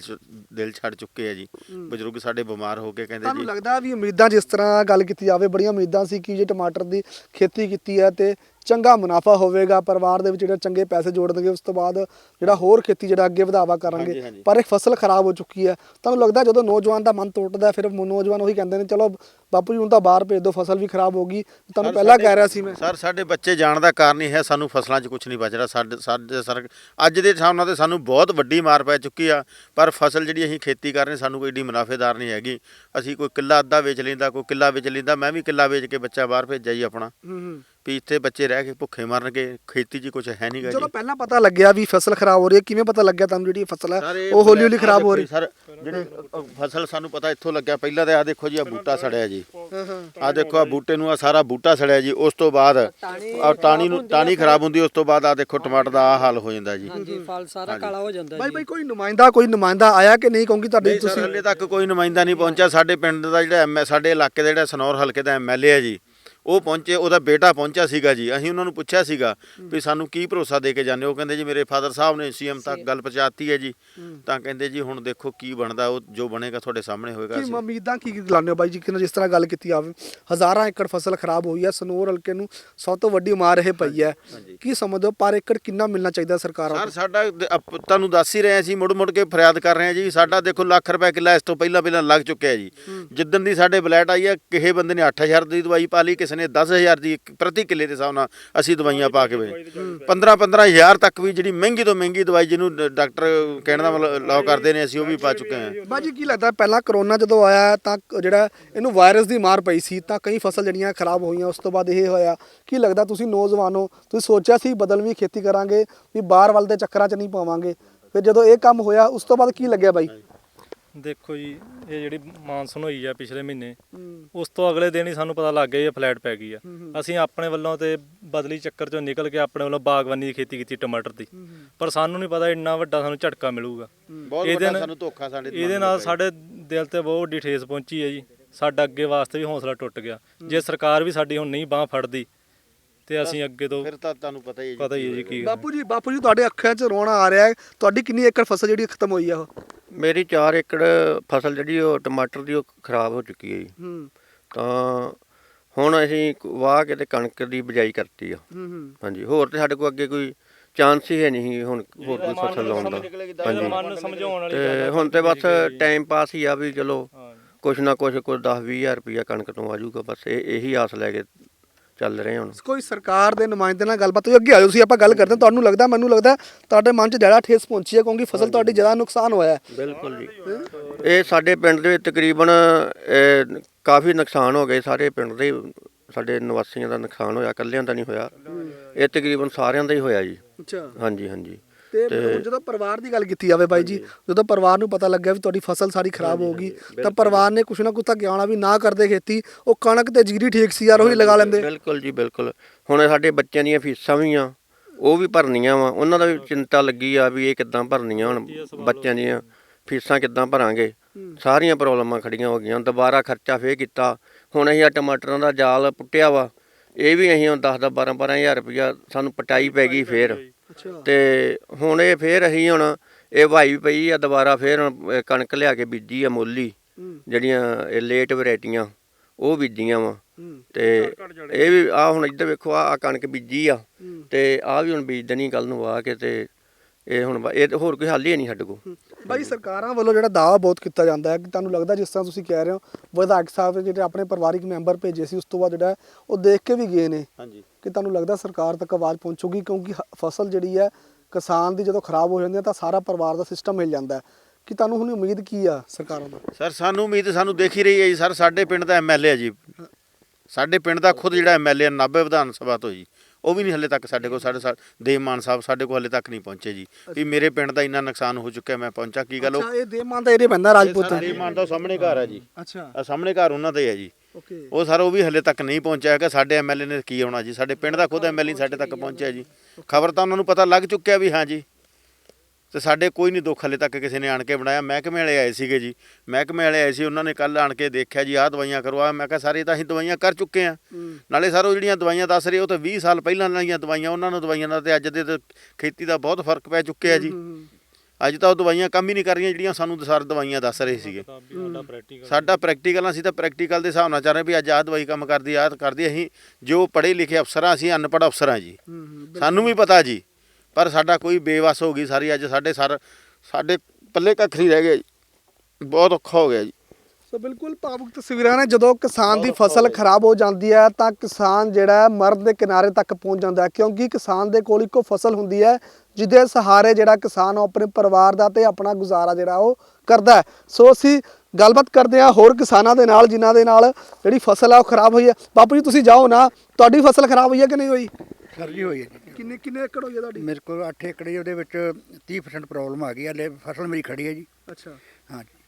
[SPEAKER 3] ਦਿਲ ਛੱਡ ਚੁੱਕੇ ਆ ਜੀ। ਬਜ਼ੁਰਗ ਸਾਡੇ ਬਿਮਾਰ ਹੋ ਕੇ ਕਹਿੰਦੇ
[SPEAKER 1] ਤੁਹਾਨੂੰ
[SPEAKER 3] ਜੀ
[SPEAKER 1] ਲੱਗਦਾ ਵੀ ਉਮੀਦਾਂ ਜਿਸ ਤਰ੍ਹਾਂ ਗੱਲ ਕੀਤੀ ਜਾਵੇ ਬੜੀਆਂ ਉਮੀਦਾਂ ਸੀ ਕਿ ਜੇ ਟਮਾਟਰ ਦੀ ਖੇਤੀ ਕੀਤੀ ਹੈ ਤੇ ਚੰਗਾ ਮੁਨਾਫਾ ਹੋਵੇਗਾ ਪਰਿਵਾਰ ਦੇ ਵਿੱਚ ਜਿਹੜਾ ਚੰਗੇ ਪੈਸੇ ਜੋੜਨਗੇ ਉਸ ਤੋਂ ਬਾਅਦ ਜਿਹੜਾ ਹੋਰ ਖੇਤੀ ਜਿਹੜਾ ਅੱਗੇ ਵਧਾਵਾ
[SPEAKER 3] ਹਾਂਜੀ,
[SPEAKER 1] ਕਰਾਂਗੇ
[SPEAKER 3] ਹਾਂਜੀ।
[SPEAKER 1] ਪਰ ਇਹ ਫਸਲ ਖਰਾਬ ਹੋ ਚੁੱਕੀ ਹੈ। ਤੁਹਾਨੂੰ ਲੱਗਦਾ ਜਦੋਂ ਨੌਜਵਾਨ ਦਾ ਮਨ ਟੁੱਟਦਾ ਹੈ, ਫਿਰ ਨੌਜਵਾਨ ਉਹੀ ਕਹਿੰਦੇ ਨੇ ਚਲੋ ਬਾਪੂ ਜੀ ਹੁਣ ਤਾਂ ਬਾਹਰ ਭੇਜ ਦਿਓ ਫਸਲ ਵੀ ਖਰਾਬ ਹੋ ਗਈ। ਤੁਹਾਨੂੰ
[SPEAKER 3] ਸਰ,
[SPEAKER 1] ਪਹਿਲਾਂ
[SPEAKER 3] ਸਾਡੇ-
[SPEAKER 1] ਕਹਿ ਰਿਹਾ ਸੀ ਮੈਂ।
[SPEAKER 3] ਸਰ ਸਾਡੇ ਬੱਚੇ ਜਾਣ ਦਾ ਕਾਰਨ ਹੀ ਹੈ ਸਾਨੂੰ ਫਸਲਾਂ 'ਚ ਕੁਝ ਨਹੀਂ ਬਚ ਰਿਹਾ। ਸਾਡੇ ਸਾਡੇ ਸਰ ਅੱਜ ਦੇ ਹਿਸਾਬ ਨਾਲ ਤੇ ਸਾਨੂੰ ਬਹੁਤ ਵੱਡੀ ਮਾਰ ਪੈ ਚੁੱਕੀ ਆ ਪਰ ਫਸਲ ਜਿਹੜੀ ਅਸੀਂ ਖੇਤੀ ਕਰ ਰਹੇ ਸਾਨੂੰ ਕੋਈ ਏਡੀ ਮੁਨਾਫੇਦਾਰ ਨਹੀਂ ਹੈਗੀ। ਅਸੀਂ ਕੋਈ ਕਿੱਲਾ ਅੱਧਾ ਵੇਚ ਲੈਂਦਾ ਕੋਈ ਕਿੱਲਾ ਵੇਚ ਲੈਂਦਾ ਮੈਂ ਵੀ ਕਿੱਲਾ ਵੇਚ ਕੇ ਬੱਚਾ ਬਾਹਰ ਭੇਜਿਆ ਜੀ ਆਪਣਾ।
[SPEAKER 1] ਹੂੰ ਹੂੰ।
[SPEAKER 3] ਵੀ ਇੱਥੇ ਬੱਚੇ ਰਹਿ ਕੇ ਭੁੱਖੇ ਮਰਨਗੇ ਖੇਤੀ 'ਚ ਕੁਝ ਹੈ ਨਹੀਂਗਾ
[SPEAKER 1] ਜਦੋਂ
[SPEAKER 3] ਜੀ।
[SPEAKER 1] ਪਹਿਲਾਂ ਪਤਾ ਲੱਗਿਆ ਵੀ ਫਸਲ ਖਰਾਬ ਹੋ ਰਹੀ ਹੈ ਕਿਵੇਂ ਪਤਾ ਲੱਗਿਆ ਤੁਹਾਨੂੰ ਜਿਹੜੀ ਫਸਲ
[SPEAKER 3] ਸਰ,
[SPEAKER 1] ਹੈ
[SPEAKER 3] ਇਹ
[SPEAKER 1] ਉਹ ਹੌਲੀ ਹੌਲੀ ਖਰਾਬ ਹੋ ਰਹੀ।
[SPEAKER 3] ਸਰ ਜਿਹੜੇ ਅ, ਫਸਲ ਸਾਨੂੰ ਪਤਾ ਇੱਥੋਂ ਲੱਗਿਆ ਪਹਿਲਾਂ ਤੇ ਆ ਦੇਖੋ ਜੀ ਆ ਬੂਟਾ ਸੜਿਆ ਜੀ।
[SPEAKER 1] ਹਾਂ ਹਾਂ।
[SPEAKER 3] ਆ ਦੇਖੋ ਆ ਬੂਟੇ ਨੂੰ ਆ ਸਾਰਾ ਬੂਟਾ ਸੜਿਆ ਜੀ ਉਸ ਤੋਂ ਬਾਅਦ ਆ ਟਾਣੀ ਨੂੰ ਟਾਣੀ ਖਰਾਬ ਹੁੰਦੀ ਉਸ ਤੋਂ ਬਾਅਦ ਆ ਦੇਖੋ ਟਮਾਟਰ ਦਾ ਆ ਹਾਲ ਹੋ ਜਾਂਦਾ ਜੀ।
[SPEAKER 5] ਹਾਂਜੀ ਫਲ ਸਾਰਾ ਕਾਲਾ ਹੋ ਜਾਂਦਾ
[SPEAKER 1] ਬਾਈ
[SPEAKER 5] ਜੀ।
[SPEAKER 1] ਬਾਈ ਕੋਈ ਨੁਮਾਇੰਦਾ ਕੋਈ ਨੁਮਾਇੰਦਾ ਆਇਆ ਕਿ ਨਹੀਂ? ਕਹੂੰਗੀ ਤੁਹਾਡੇ ਤੁਸੀਂ
[SPEAKER 3] ਹਲੇ ਤੱਕ ਕੋਈ ਨੁਮਾਇੰਦਾ ਨਹੀਂ ਪਹੁੰਚਿਆ। ਸਾਡੇ ਪਿੰਡ ਦਾ ਜਿਹੜਾ ਐਮ ਸਾਡੇ ਇਲਾਕੇ ਦਾ ਜਿਹੜਾ ਸਨੌਰ ਹਲਕੇ ਦਾ ਐਮਐਲਏ ਹੈ ਜੀ। ਉਹ ਪਹੁੰਚੇ ਉਹਦਾ ਬੇਟਾ ਪਹੁੰਚਿਆ ਸੀਗਾ ਜੀ ਅਸੀਂ ਉਹਨਾਂ ਨੂੰ ਪੁੱਛਿਆ ਸੀਗਾ ਵੀ ਸਾਨੂੰ ਕੀ ਭਰੋਸਾ ਦੇ ਕੇ ਜਾਂਦੇ ਹੋ? ਉਹ ਕਹਿੰਦੇ ਜੀ ਮੇਰੇ ਫਾਦਰ ਸਾਹਿਬ ਨੇ ਸੀਐਮ ਤੱਕ ਗੱਲ ਪਹੁੰਚਾਤੀ ਹੈ ਜੀ। ਤਾਂ ਕਹਿੰਦੇ ਜੀ ਹੁਣ ਦੇਖੋ ਕੀ ਬਣਦਾ ਉਹ ਜੋ ਬਣੇਗਾ ਤੁਹਾਡੇ ਸਾਹਮਣੇ ਹੋਏਗਾ
[SPEAKER 1] ਕੀ ਉਮੀਦਾਂ ਕੀ ਹੋ ਬਾਈ ਜੀ? ਕਿ ਜਿਸ ਤਰ੍ਹਾਂ ਗੱਲ ਕੀਤੀ ਆਵੇ ਹਜ਼ਾਰਾਂ ਏਕੜ ਫਸਲ ਖਰਾਬ ਹੋਈ ਹੈ ਸਨੋਰ ਹਲਕੇ ਨੂੰ ਸਭ ਤੋਂ ਵੱਡੀ ਮਾਰ ਇਹ ਪਈ ਹੈ। ਕੀ ਸਮਝਦੇ ਹੋ ਪਰ ਏਕੜ ਕਿੰਨਾ ਮਿਲਣਾ ਚਾਹੀਦਾ ਸਰਕਾਰਾਂ
[SPEAKER 3] ਸਰ ਸਾਡਾ ਤੁਹਾਨੂੰ ਦੱਸ ਹੀ ਰਹੇ ਅਸੀਂ ਮੁੜ ਮੁੜ ਕੇ ਫਰਿਆਦ ਕਰ ਰਹੇ ਹਾਂ ਜੀ ਸਾਡਾ ਦੇਖੋ ਲੱਖ ਰੁਪਏ ਕਿੱਲਾ ਇਸ ਤੋਂ ਪਹਿਲਾਂ ਪਹਿਲਾਂ ਲੱਗ ਚੁੱਕਿਆ ਜੀ। ਜਿੱਦਣ ਦੀ ਸਾਡੇ ਬਲੈਟ ਆਈ ਹੈ ਕਿਸੇ ਬੰਦੇ ਨੇ 8000 ਦੀ ਦਵਾਈ ਪਾ ਲਈ ਕਿਸੇ ਨੇ 10000 ਦੀ ਇੱਕ ਪ੍ਰਤੀ ਕਿੱਲੇ ਦੇ ਹਿਸਾਬ ਨਾਲ ਅਸੀਂ ਦਵਾਈਆਂ ਪਾ ਕੇ ਵੇ 15 15000 ਤੱਕ ਵੀ ਜਿਹੜੀ ਮਹਿੰਗੀ ਤੋਂ ਮਹਿੰਗੀ ਦਵਾਈ ਜਿਹਨੂੰ ਡਾਕਟਰ ਕਹਿਣ ਦਾ ਮਤਲਬ ਲਾਓ ਕਰਦੇ ਨੇ ਅਸੀਂ ਉਹ ਵੀ ਪਾ ਚੁੱਕੇ ਹਾਂ।
[SPEAKER 1] ਬਾਈ ਜੀ ਕੀ ਲੱਗਦਾ ਪਹਿਲਾਂ ਕਰੋਨਾ ਜਦੋਂ ਆਇਆ ਤਾਂ ਜਿਹੜਾ ਇਹਨੂੰ ਵਾਇਰਸ ਦੀ ਮਾਰ ਪਈ ਸੀ ਤਾਂ ਕਈ ਫਸਲ ਜਿਹੜੀਆਂ ਖਰਾਬ ਹੋਈਆਂ ਉਸ ਤੋਂ ਬਾਅਦ ਇਹ ਹੋਇਆ। ਕੀ ਲੱਗਦਾ ਤੁਸੀਂ ਨੌਜਵਾਨੋ ਤੁਸੀਂ ਸੋਚਿਆ ਸੀ ਬਦਲਵੀਂ ਖੇਤੀ ਕਰਾਂਗੇ ਵੀ ਬਾਹਰ ਵੱਲ ਦੇ ਚੱਕਰਾਂ 'ਚ ਨਹੀਂ ਪਾਵਾਂਗੇ? ਫਿਰ ਜਦੋਂ ਇਹ ਕੰਮ ਹੋਇਆ ਉਸ ਤੋਂ ਬਾਅਦ ਕੀ ਲੱਗਿਆ ਬਾਈ?
[SPEAKER 4] ਦੇਖੋ ਜੀ ਇਹ ਜਿਹੜੀ ਮਾਨਸੂਨ ਹੋਈ ਆ ਪਿਛਲੇ ਮਹੀਨੇ ਉਸ ਤੋਂ ਅਗਲੇ ਦਿਨ ਹੀ ਸਾਨੂੰ ਪਤਾ ਲੱਗ ਗਿਆ ਇਹ ਫਲੈਟ ਪੈ ਗਈ ਆ। ਅਸੀਂ ਆਪਣੇ ਵੱਲੋਂ ਤੇ ਬਦਲੀ ਚੱਕਰ ਚੋਂ ਨਿਕਲ ਕੇ ਆਪਣੇ ਵੱਲੋਂ ਬਾਗਬਾਨੀ ਦੀ ਖੇਤੀ ਕੀਤੀ ਟਮਾਟਰ ਦੀ। ਪਰ ਸਾਨੂੰ ਨਹੀਂ ਪਤਾ ਇੰਨਾ ਵੱਡਾ ਸਾਨੂੰ ਝਟਕਾ ਮਿਲੂਗਾ।
[SPEAKER 3] ਬਹੁਤ
[SPEAKER 4] ਇਹਦੇ
[SPEAKER 3] ਵੱਡਾ
[SPEAKER 4] ਨਾਲ-
[SPEAKER 3] ਸਾਨੂੰ ਧੋਖਾ ਸਾਡੇ
[SPEAKER 4] ਇਹਦੇ ਨਾਲ ਸਾਡੇ ਦਿਲ ਤੇ ਬਹੁਤ ਵੱਡੀ ਠੇਸ ਪਹੁੰਚੀ ਹੈ ਜੀ। ਸਾਡਾ ਅੱਗੇ ਵਾਸਤੇ ਵੀ ਹੌਸਲਾ ਟੁੱਟ ਗਿਆ। ਜੇ ਸਰਕਾਰ ਵੀ ਸਾਡੀ ਹੁਣ ਨਹੀਂ ਬਾਹ ਫੜਦੀ ਤੇ ਅਸੀਂ ਅੱਗੇ ਤੋਂ
[SPEAKER 3] ਫਿਰ ਤਾਂ ਤੁਹਾਨੂੰ ਪਤਾ ਹੀ ਹੈ ਜੀ
[SPEAKER 4] ਪਤਾ ਹੀ ਹੈ ਜੀ ਕੀ
[SPEAKER 1] ਬਾਪੂ ਜੀ ਬਾਪੂ ਜੀ ਤੁਹਾਡੇ ਅੱਖਾਂ 'ਚ ਰੋਣਾ ਆ ਰਿਹਾ ਹੈ। ਤੁਹਾਡੀ ਕਿੰਨੀ ਏਕੜ ਫਸਲ ਜਿਹੜੀ ਖਤਮ ਹੋਈ ਆ ਉਹ?
[SPEAKER 6] ਮੇਰੀ 4 ਏਕੜ ਫਸਲ ਜਿਹੜੀ ਉਹ ਟਮਾਟਰ ਦੀ ਉਹ ਖਰਾਬ ਹੋ ਚੁੱਕੀ ਹੈ ਜੀ।
[SPEAKER 1] ਹੂੰ।
[SPEAKER 6] ਤਾਂ ਹੁਣ ਅਸੀਂ ਵਾਹ ਕੇ ਤੇ ਕਣਕ ਦੀ ਬਿਜਾਈ ਕਰਤੀ ਆ।
[SPEAKER 1] ਹੂੰ ਹੂੰ।
[SPEAKER 6] ਹਾਂਜੀ ਹੋਰ ਤੇ ਸਾਡੇ ਕੋਲ ਅੱਗੇ ਕੋਈ ਚਾਂਸ ਹੀ ਹੈ ਨਹੀਂ ਹੁਣ ਹੋਰ ਕੋਈ ਫਸਲ ਲਾਉਣ ਦਾ। ਹਾਂਜੀ।
[SPEAKER 4] ਮਨ ਨੂੰ ਸਮਝਾਉਣ ਵਾਲੀ
[SPEAKER 6] ਤੇ ਹੁਣ ਤੇ ਬਸ ਟਾਈਮ ਪਾਸ ਹੀ ਆ ਵੀ ਚਲੋ ਕੁਛ ਨਾ ਕੁਛ ਕੋਈ 10 20000 ਰੁਪਇਆ ਕਣਕ ਤੋਂ ਆਜੂਗਾ ਬਸ ਇਹ ਇਹੀ ਆਸ ਲੈ ਕੇ ਚੱਲ ਰਹੇ ਹੁਣ।
[SPEAKER 1] ਕੋਈ ਸਰਕਾਰ ਦੇ ਨੁਮਾਇੰਦੇ ਨਾਲ ਗੱਲਬਾਤ ਹੋਈ ਅੱਗੇ ਆਜੋ ਤੁਸੀਂ ਆਪਾਂ ਗੱਲ ਕਰਦੇ ਹਾਂ। ਤੁਹਾਨੂੰ ਲੱਗਦਾ ਮੈਨੂੰ ਲੱਗਦਾ ਤੁਹਾਡੇ ਮਨ 'ਚ ਜ਼ਿਆਦਾ ਠੇਸ ਪਹੁੰਚੀ ਹੈ ਕਿਉਂਕਿ ਫਸਲ ਤੁਹਾਡੀ ਜ਼ਿਆਦਾ ਨੁਕਸਾਨ ਹੋਇਆ ਹੈ।
[SPEAKER 6] ਬਿਲਕੁਲ ਜੀ। ਇਹ ਸਾਡੇ ਪਿੰਡ ਦੇ ਵਿੱਚ ਤਕਰੀਬਨ ਕਾਫੀ ਨੁਕਸਾਨ ਹੋ ਗਏ। ਸਾਰੇ ਪਿੰਡ ਦੇ ਸਾਡੇ ਨਿਵਾਸੀਆਂ ਦਾ ਨੁਕਸਾਨ ਹੋਇਆ ਇਕੱਲਿਆਂ ਦਾ ਨਹੀਂ ਹੋਇਆ। ਇਹ ਤਕਰੀਬਨ ਸਾਰਿਆਂ ਦਾ ਹੀ ਹੋਇਆ ਜੀ।
[SPEAKER 1] ਅੱਛਾ।
[SPEAKER 6] ਹਾਂਜੀ ਹਾਂਜੀ।
[SPEAKER 1] ਤੇ ਹੁਣ ਜਦੋਂ ਪਰਿਵਾਰ ਦੀ ਗੱਲ ਕੀਤੀ ਜਾਵੇ ਬਾਈ ਜੀ ਜਦੋਂ ਪਰਿਵਾਰ ਨੂੰ ਪਤਾ ਲੱਗਿਆ ਵੀ ਤੁਹਾਡੀ ਫਸਲ ਸਾਰੀ ਖਰਾਬ ਹੋ ਗਈ ਤਾਂ ਪਰਿਵਾਰ ਨੇ ਕੁਛ ਨਾ ਕੁਛ ਤਾਂ ਗਿਆਣਾ ਵੀ ਨਾ ਕਰਦੇ ਖੇਤੀ ਉਹ ਕਣਕ ਤੇ ਜੀਰੀ ਠੀਕ ਸੀ ਯਾਰ ਉਹੀ ਲਗਾ ਲੈਂਦੇ।
[SPEAKER 6] ਬਿਲਕੁਲ ਜੀ ਬਿਲਕੁਲ। ਹੁਣ ਸਾਡੇ ਬੱਚਿਆਂ ਦੀਆਂ ਫੀਸਾਂ ਵੀ ਆ ਉਹ ਵੀ ਭਰਨੀਆਂ ਵਾ ਉਹਨਾਂ ਦਾ ਵੀ ਚਿੰਤਾ ਲੱਗੀ ਆ ਵੀ ਇਹ ਕਿੱਦਾਂ ਭਰਨੀਆਂ ਹੁਣ ਬੱਚਿਆਂ ਦੀਆਂ ਫੀਸਾਂ ਕਿੱਦਾਂ ਭਰਾਂਗੇ? ਸਾਰੀਆਂ ਪ੍ਰੋਬਲਮਾਂ ਖੜੀਆਂ ਹੋ ਗਈਆਂ ਦੁਬਾਰਾ ਖਰਚਾ ਫੇਰ ਕੀਤਾ। ਹੁਣ ਅਸੀਂ ਆ ਟਮਾਟਰਾਂ ਦਾ ਜਾਲ ਪੁੱਟਿਆ ਵਾ ਇਹ ਵੀ ਅਸੀਂ ਹੁਣ 10 10 12 12000 ਰੁਪਇਆ ਸਾਨੂੰ ਪਟਾਈ ਪੈ ਗਈ ਫੇਰ। ਤੇ ਹੁਣ ਇਹ ਫੇਰ ਅਸੀਂ ਹੁਣ ਇਹ ਵਾਈ ਪਈ ਆ ਦੁਬਾਰਾ ਫੇਰ ਹੁਣ ਇਹ ਕਣਕ ਲਿਆ ਕੇ ਬੀਜੀ ਆ ਮੋਲੀ। ਜਿਹੜੀਆਂ ਇਹ ਲੇਟ ਵੈਰਾਈਟੀਆਂ ਉਹ ਬੀਜੀਆਂ ਵਾ। ਤੇ ਇਹ ਵੀ ਆ ਹੁਣ ਇੱਧਰ ਵੇਖੋ ਆ ਕਣਕ ਬੀਜੀ ਆ। ਤੇ ਆ ਵੀ ਹੁਣ ਬੀਜ ਦੇਣੀ ਕੱਲ ਨੂੰ ਆ ਕੇ ਤੇ ਇਹ ਹੁਣ ਇਹ ਤਾਂ ਹੋਰ ਕੋਈ ਹੱਲ ਹੀ ਨਹੀਂ ਸਾਡੇ ਕੋਲ।
[SPEAKER 1] ਬਾਈ ਸਰਕਾਰਾਂ ਵੱਲੋਂ ਜਿਹੜਾ ਦਾਅਵਾ ਬਹੁਤ ਕੀਤਾ ਜਾਂਦਾ ਹੈ ਕਿ ਤੁਹਾਨੂੰ ਲੱਗਦਾ ਜਿਸ ਤਰ੍ਹਾਂ ਤੁਸੀਂ ਕਹਿ ਰਹੇ ਹੋ ਵਿਧਾਇਕ ਸਾਹਿਬ ਜਿਹੜੇ ਆਪਣੇ ਪਰਿਵਾਰਿਕ ਮੈਂਬਰ ਭੇਜੇ ਸੀ ਉਸ ਤੋਂ ਬਾਅਦ ਜਿਹੜਾ ਉਹ ਦੇਖ ਕੇ ਵੀ ਗਏ ਨੇ।
[SPEAKER 3] ਹਾਂਜੀ।
[SPEAKER 1] ਕਿ ਤੁਹਾਨੂੰ ਲੱਗਦਾ ਸਰਕਾਰ ਤੱਕ ਆਵਾਜ਼ ਪਹੁੰਚੂਗੀ ਕਿਉਂਕਿ ਹ- ਫਸਲ ਜਿਹੜੀ ਹੈ ਕਿਸਾਨ ਦੀ ਜਦੋਂ ਖਰਾਬ ਹੋ ਜਾਂਦੀ ਹੈ ਤਾਂ ਸਾਰਾ ਪਰਿਵਾਰ ਦਾ ਸਿਸਟਮ ਹਿਲ ਜਾਂਦਾ ਹੈ। ਕਿ ਤੁਹਾਨੂੰ ਹੁਣ ਉਮੀਦ ਕੀ ਆ ਸਰਕਾਰਾਂ ਤੋਂ?
[SPEAKER 3] ਸਰ ਸਾਨੂੰ ਉਮੀਦ ਸਾਨੂੰ ਦੇਖ ਹੀ ਰਹੀ ਹੈ ਜੀ। ਸਰ ਸਾਡੇ ਪਿੰਡ ਦਾ ਐਮਐਲਏ ਜੀ। ਸਾਡੇ ਪਿੰਡ ਦਾ ਖੁਦ ਜਿਹੜਾ ਐਮਐਲਏ ਨਾਭੇ ਵਿਧਾਨ ਸਭਾ ਤੋਂ ਜੀ। ਉਹ ਵੀ ਨਹੀਂ ਹਲੇ ਤੱਕ ਸਾਡੇ ਕੋਲ ਸਾਡੇ ਸਾ- ਦੇਵ ਮਾਨ ਸਾਹਿਬ ਸਾਡੇ ਕੋਲ ਹਲੇ ਤੱਕ ਨਹੀਂ ਪਹੁੰਚੇ ਜੀ। ਵੀ ਮੇਰੇ ਪਿੰਡ ਦਾ ਇੰਨਾ ਨੁਕਸਾਨ ਹੋ ਚੁੱਕਿਆ ਮੈਂ ਪਹੁੰਚਾ ਕੀ ਗੱਲ ਉਹ
[SPEAKER 1] ਅੱਛਾ ਇਹ ਦੇਮਾਨ ਦਾ ਏਰੀਆ ਪੈਂਦਾ ਰਾਜਪੂਤ?
[SPEAKER 3] ਦੇਵ ਮਾਨ ਦਾ ਸਾਹਮਣੇ ਘਰ ਹੈ ਜੀ।
[SPEAKER 1] ਅੱਛਾ।
[SPEAKER 3] ਆ ਸਾਹਮਣੇ ਘਰ ਉਹਨਾਂ ਦਾ ਹੀ ਹੈ ਜੀ।
[SPEAKER 1] ਓਕੇ।
[SPEAKER 3] ਉਹ ਸਰ ਉਹ ਵੀ ਹਲੇ ਤੱਕ ਨਹੀਂ ਪਹੁੰਚਿਆ ਹੈਗਾ। ਸਾਡੇ ਐਮਐਲਏ ਨੇ ਕੀ ਆਉਣਾ ਜੀ? ਸਾਡੇ ਪਿੰਡ ਦਾ ਖੁਦ ਐਮਐਲਏ ਸਾਡੇ ਤੱਕ ਪਹੁੰਚਿਆ ਜੀ। ਖਬਰ ਤਾਂ ਉਹਨਾਂ ਨੂੰ ਪਤਾ ਲੱਗ ਚੁੱਕਿਆ ਵੀ ਹਾਂ ਜੀ। ਤੇ ਸਾਡੇ ਕੋਈ ਨਹੀਂ ਦੁੱਖ ਹਲੇ ਤੱਕ ਕਿਸੇ ਨੇ ਆਣ ਕੇ ਬਣਾਇਆ। ਮਹਿਕਮੇ ਵਾਲੇ ਆਏ ਸੀਗੇ ਜੀ। ਮਹਿਕਮੇ ਵਾਲੇ ਆਏ ਸੀ ਉਹਨਾਂ ਨੇ ਕੱਲ ਆਣ ਕੇ ਦੇਖਿਆ ਜੀ ਆਹ ਦਵਾਈਆਂ ਕਰਵਾ। ਮੈਂ ਕਿਹਾ ਸਾਰੇ ਤਾਂ ਅਸੀਂ ਦਵਾਈਆਂ ਕਰ ਚੁੱਕੇ ਆ ਨਾਲੇ ਸਰ ਉਹ ਜਿਹੜੀਆਂ ਦਵਾਈਆਂ ਦੱਸ ਰਹੇ ਉਹ ਤਾਂ 20 ਸਾਲ ਪਹਿਲਾਂ ਵਾਲੀਆਂ ਦਵਾਈਆਂ ਉਹਨਾਂ ਨੂੰ ਦਵਾਈਆਂ ਦਾ ਤੇ ਅੱਜ ਦੇ ਤੇ ਖੇਤੀ ਦਾ ਬਹੁਤ ਫ਼ਰਕ ਪੈ ਚੁੱਕਿਆ ਜੀ। ਅੱਜ ਤਾਂ ਉਹ ਦਵਾਈਆਂ ਕੰਮ ਹੀ ਨਹੀਂ ਕਰ ਰਹੀਆਂ ਜਿਹੜੀਆਂ ਸਾਨੂੰ ਸਰ ਦਵਾਈਆਂ ਦੱਸ ਰਹੇ ਸੀਗੇ।
[SPEAKER 4] ਸਾਡਾ ਪ੍ਰੈਕਟੀਕਲ
[SPEAKER 3] ਸਾਡਾ ਪ੍ਰੈਕਟੀਕਲ ਅਸੀਂ ਤਾਂ ਪ੍ਰੈਕਟੀਕਲ ਦੇ ਹਿਸਾਬ ਨਾਲ ਚੱਲ ਰਹੇ ਵੀ ਅੱਜ ਆਹ ਦਵਾਈ ਕੰਮ ਕਰਦੀ ਆਹ ਕਰਦੀ। ਅਸੀਂ ਜੋ ਪੜ੍ਹੇ ਲਿਖੇ ਅਫਸਰ ਅਸੀਂ ਅਨਪੜ੍ਹ ਅਫਸਰ ਜੀ। ਸਾਨੂੰ ਵੀ ਪਤਾ ਜੀ। ਪਰ ਸਾਡਾ ਕੋਈ ਬੇਵਸ ਹੋ ਗਈ ਸਾਰੀ ਅੱਜ ਸਾਡੇ ਸਰ ਸਾਡੇ ਪੱਲੇ ਕੱਖ ਨਹੀਂ ਰਹਿ ਗਿਆ ਜੀ। ਬਹੁਤ ਔਖਾ ਹੋ ਗਿਆ ਜੀ।
[SPEAKER 1] ਸੋ ਬਿਲਕੁਲ ਭਾਵੁਕ ਤਸਵੀਰਾਂ ਨੇ ਜਦੋਂ ਕਿਸਾਨ ਦੀ ਫਸਲ ਖਰਾਬ ਹੋ ਜਾਂਦੀ ਹੈ ਤਾਂ ਕਿਸਾਨ ਜਿਹੜਾ ਹੈ ਮਰਨ ਦੇ ਕਿਨਾਰੇ ਤੱਕ ਪਹੁੰਚ ਜਾਂਦਾ ਹੈ ਕਿਉਂਕਿ ਕਿਸਾਨ ਦੇ ਕੋਲ ਇੱਕੋ ਫਸਲ ਹੁੰਦੀ ਹੈ ਜਿਹਦੇ ਸਹਾਰੇ ਜਿਹੜਾ ਕਿਸਾਨ ਉਹ ਆਪਣੇ ਪਰਿਵਾਰ ਦਾ ਤੇ ਆਪਣਾ ਗੁਜ਼ਾਰਾ ਜਿਹੜਾ ਉਹ ਕਰਦਾ ਹੈ। ਸੋ ਅਸੀਂ ਗੱਲਬਾਤ ਕਰਦੇ ਹਾਂ ਹੋਰ ਕਿਸਾਨਾਂ ਦੇ ਨਾਲ ਜਿਨ੍ਹਾਂ ਦੇ ਨਾਲ ਜਿਹੜੀ ਫਸਲ ਆ ਉਹ ਖਰਾਬ ਹੋਈ ਹੈ। ਬਾਪੂ ਜੀ ਤੁਸੀਂ ਜਾਓ ਨਾ ਤੁਹਾਡੀ ਫਸਲ ਖਰਾਬ ਹੋਈ ਹੈ ਕਿ ਨਹੀਂ ਹੋਈ?
[SPEAKER 7] ਸਰ ਜੀ ਹੋਈ ਹੈ ਜੀ।
[SPEAKER 1] ਕਿੰਨੇ ਕਿੰਨੇ ਏਕੜ ਹੋਈ ਹੈ ਤੁਹਾਡੀ?
[SPEAKER 7] ਮੇਰੇ ਕੋਲ 8 ਏਕੜ ਜੀ ਉਹਦੇ ਵਿੱਚ 30% ਪ੍ਰੋਬਲਮ ਆ ਗਈ ਹੈ ਲੈ ਫਸਲ ਮੇਰੀ ਖੜੀ ਹੈ ਜੀ।
[SPEAKER 1] ਅੱਛਾ।
[SPEAKER 7] ਹਾਂ ਜੀ।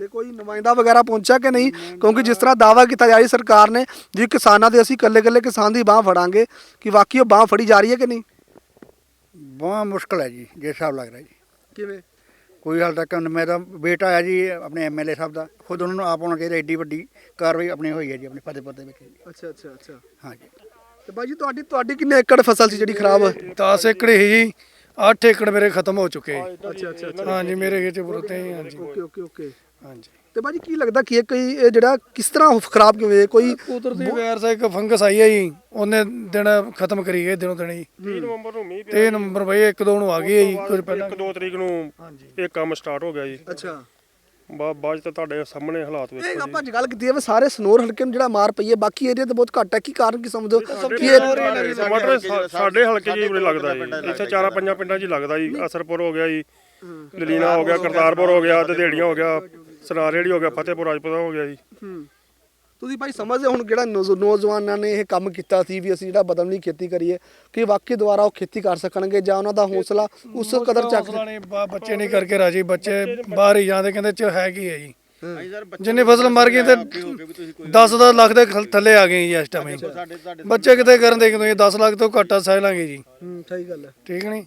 [SPEAKER 1] ਤੇ ਕੋਈ ਨੁਮਾਇੰਦਾ ਵਗੈਰਾ ਪਹੁੰਚਿਆ ਕਿ ਨਹੀਂ? ਕਿਉਂਕਿ ਜਿਸ ਤਰ੍ਹਾਂ ਦਾਵਾ ਕੀਤਾ ਜਾ ਰਹੀ ਸਰਕਾਰ ਨੇ ਵੀ ਕਿਸਾਨਾਂ ਦੇ ਅਸੀਂ ਇਕੱਲੇ ਇਕੱਲੇ ਕਿਸਾਨ ਦੀ ਬਾਹ ਫੜਾਂਗੇ ਕਿ ਵਾਕਈ ਉਹ ਬਾਹ ਫੜੀ ਜਾ ਰਹੀ ਹੈ ਕਿ ਨਹੀਂ?
[SPEAKER 7] ਬਹੁਤ ਮੁਸ਼ਕਲ ਹੈ ਜੀ ਜੇ ਹਿਸਾਬ ਲੱਗ ਰਿਹਾ ਜੀ।
[SPEAKER 1] ਕਿਵੇਂ?
[SPEAKER 7] ਕੋਈ ਹਾਲ ਤੱਕ ਮੇਰਾ ਬੇਟਾ ਹੈ ਜੀ ਆਪਣੇ ਐਮਐਲਏ ਸਾਹਿਬ ਦਾ ਖੁਦ ਉਹਨਾਂ ਨੂੰ ਆਪ ਹੋਣਾ ਚਾਹੀਦਾ ਏਡੀ ਵੱਡੀ ਕਾਰਵਾਈ ਆਪਣੀ ਹੋਈ ਹੈ ਜੀ ਆਪਣੇ ਫਤਿਹਪੁਰ ਦੇ ਵਿੱਚ। ਜੀ
[SPEAKER 1] ਅੱਛਾ ਅੱਛਾ ਅੱਛਾ।
[SPEAKER 7] ਹਾਂ ਜੀ।
[SPEAKER 1] ਤੇ ਬਾਈ ਜੀ ਤੁਹਾਡੀ ਤੁਹਾਡੀ ਕਿੰਨੇ ਏਕੜ ਫਸਲ ਸੀ ਜਿਹੜੀ ਖਰਾਬ? ਹੋਈ
[SPEAKER 2] 10 ਏਕੜ ਹੀ ਜੀ। 8 ਏਕੜ ਮੇਰੇ ਖਤਮ ਹੋ ਚੁੱਕੇ
[SPEAKER 1] ਅੱਛਾ ਅੱਛਾ
[SPEAKER 2] ਹਾਂਜੀ ਮੇਰੇ ਖੇਤ ਬੁਰਤੇ ਹੀ ਹਾਂਜੀ।
[SPEAKER 1] Okay okay okay.
[SPEAKER 2] ਹਾਂਜੀ।
[SPEAKER 1] ਤੇ ਬਾਈ ਜੀ ਕੀ ਲੱਗਦਾ ਕਿ ਇਹ ਕੋਈ ਇਹ ਜਿਹੜਾ ਕਿਸ ਤਰ੍ਹਾਂ ਖਰਾਬ ਕਿਵੇਂ ਹੋਇਆ? ਕੋਈ
[SPEAKER 2] ਕੁਦਰਤੀ ਵੈਰ ਇੱਕ ਫੰਗਸ ਆਈ ਹੈ ਜੀ। ਉਹਨੇ ਦਿਨ ਖਤਮ ਕਰੀ ਗਏ ਦਿਨੋਂ ਦਿਨ ਜੀ
[SPEAKER 8] 30 ਨਵੰਬਰ ਨੂੰ ਮੀਂਹ
[SPEAKER 2] 3 ਨੰਬਰ ਬਈ ਇੱਕ ਦੋ ਨੂੰ ਆ ਗਈ ਹੈ ਜੀ ਕੁਝ ਪਹਿਲਾਂ
[SPEAKER 8] 1 2 ਤਰੀਕ ਨੂੰ ਇਹ ਕੰਮ ਸਟਾਰਟ ਹੋ ਗਿਆ ਜੀ।
[SPEAKER 1] ਅੱਛਾ।
[SPEAKER 8] ਬਾ- ਬਾਅਦ 'ਚ ਤਾਂ ਤੁਹਾਡੇ ਸਾਹਮਣੇ ਹਾਲਾਤ
[SPEAKER 1] ਇਹ
[SPEAKER 8] ਵੇਖੋ
[SPEAKER 1] ਆਪਾਂ ਅੱਜ ਗੱਲ ਕੀਤੀ ਹੈ ਵੀ ਸਾਰੇ ਸਨੋਰ ਹਲਕੇ ਨੂੰ ਜਿਹੜਾ ਮਾਰ ਪਈ ਹੈ ਬਾਕੀ ਏਰੀਆ ਤੇ ਬਹੁਤ ਘੱਟ ਹੈ। ਕੀ ਕਾਰਨ ਕੀ ਸਮਝੋ? ਕਿ ਇਹ
[SPEAKER 8] ਜੀ ਟਮਾਟਰ ਸਾ- ਸਾਡੇ ਹਲਕੇ ਹੀ ਉਰੇ ਲੱਗਦਾ ਜੀ। ਇੱਥੇ ਚਾਰਾਂ ਪੰਜਾਂ ਪਿੰਡਾਂ 'ਚ ਹੀ ਲੱਗਦਾ ਜੀ। ਅਸਰਪੁਰ ਹੋ ਗਿਆ ਜੀ ਲਲੀਨਾ ਹੋ ਗਿਆ ਕਰਤਾਰਪੁਰ ਹੋ ਗਿਆ ਦਦੇੜੀਆਂ ਹੋ ਗਿਆ ਸਨਾਰੇੜੀ ਹੋ ਗਿਆ ਫਤਿਹਪੁਰ ਰਾਜਪੁਰਾ ਹੋ ਗਿਆ ਜੀ।
[SPEAKER 1] ਹੂੰ। ਤੁਸੀਂ ਭਾਈ ਸਮਝਦੇ ਹੋ ਹੁਣ ਜਿਹੜਾ ਨੌਜ- ਨੌਜਵਾਨਾਂ ਨੇ ਇਹ ਕੰਮ ਕੀਤਾ ਸੀ ਵੀ ਅਸੀਂ ਜਿਹੜਾ ਬਦਲਵੀਂ ਖੇਤੀ ਕਰੀਏ ਕਿ ਵਾਕਈ ਦੁਬਾਰਾ ਉਹ ਖੇਤੀ ਕਰ ਸਕਣਗੇ ਜਾਂ ਉਹਨਾਂ ਦਾ ਹੌਸਲਾ ਉਸ ਕਦਰ ਚੱਕ
[SPEAKER 2] ਹੌਸਲਾ ਨਹੀਂ ਬਾ- ਬੱਚੇ ਨਹੀਂ ਕਰਕੇ ਰਾਜੀ ਬੱਚੇ ਬਾਹਰ ਹੀ ਜਾਂਦੇ ਕਹਿੰਦੇ ਚ ਹੈ ਕੀ ਹੈ ਜੀ? ਜਿੰਨੇ ਫਸਲ ਮਰ ਗਈ ਤੇ 10 10 ਲੱਖ ਦੇ ਖਲ- ਥੱਲੇ ਆ ਗਏ ਜੀ ਇਸ ਟਾਈਮ ਬੱਚੇ ਕਿਤੇ ਕਰਨ ਦੇ ਕਿਤੇ 10 ਲੱਖ ਤੋਂ ਘੱਟ ਸਹਿ ਲਾਂਗੇ ਜੀ।
[SPEAKER 1] ਹੂੰ ਸਹੀ ਗੱਲ ਹੈ।
[SPEAKER 2] ਠੀਕ ਨਹੀਂ?